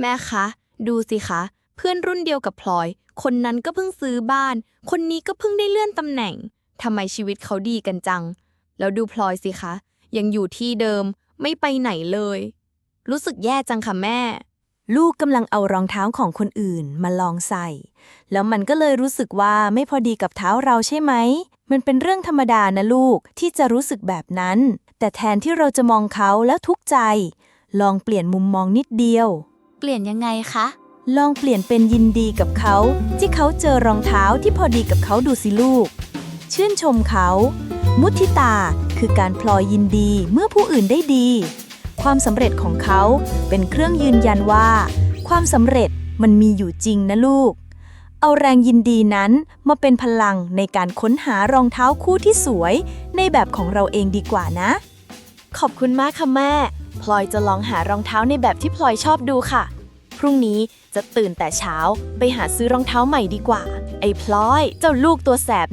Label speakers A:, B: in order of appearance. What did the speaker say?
A: แม่คะ ดูสิคะ เพื่อนรุ่นเดียวกับพลอย คนนั้นก็เพิ่งซื้อบ้าน คนนี้ก็เพิ่งได้เลื่อนตำแหน่งทำไมชีวิตเขาดีกันจัง แล้วดูพลอยสิคะ ยังอยู่ที่เดิมไม่ไปไหนเลย รู้สึกแย่จังค่ะแม่
B: ลูกกำลังเอารองเท้าของคนอื่นมาลองใส่ แล้วมันก็เลยรู้สึกว่าไม่พอดีกับเท้าเราใช่ไหม มันเป็นเรื่องธรรมดานะลูกที่จะรู้สึกแบบนั้น แต่แทนที่เราจะมองเขาแล้วทุกข์ใจ ลองเปลี่ยนมุมมองนิดเดียว
A: เปลี่ยนยังไงคะ
B: ลองเปลี่ยนเป็นยินดีกับเขา ที่เขาเจอรองเท้าที่พอดีกับเขาดูสิลูก ชื่นชมเขา มุทิตาคือการพลอยยินดีเมื่อผู้อื่นได้ดี ความสำเร็จของเขาเป็นเครื่องยืนยันว่า ความสำเร็จมันมีอยู่จริงนะลูก เอาแรงยินดีนั้นมาเป็นพลังในการค้นหารองเท้าคู่ที่สวย ในแบบของเราเองดีกว่านะ ขอบคุณมากค่ะแม่ พลอยจะลองหารองเท้าในแบบที่พลอยชอบดูค่ะ พรุ่งนี้จะตื่นแต่เช้าไปหาซื้อรองเท้าใหม่ดีกว่า ไอ้พลอยเจ้าลูกตัวแสบ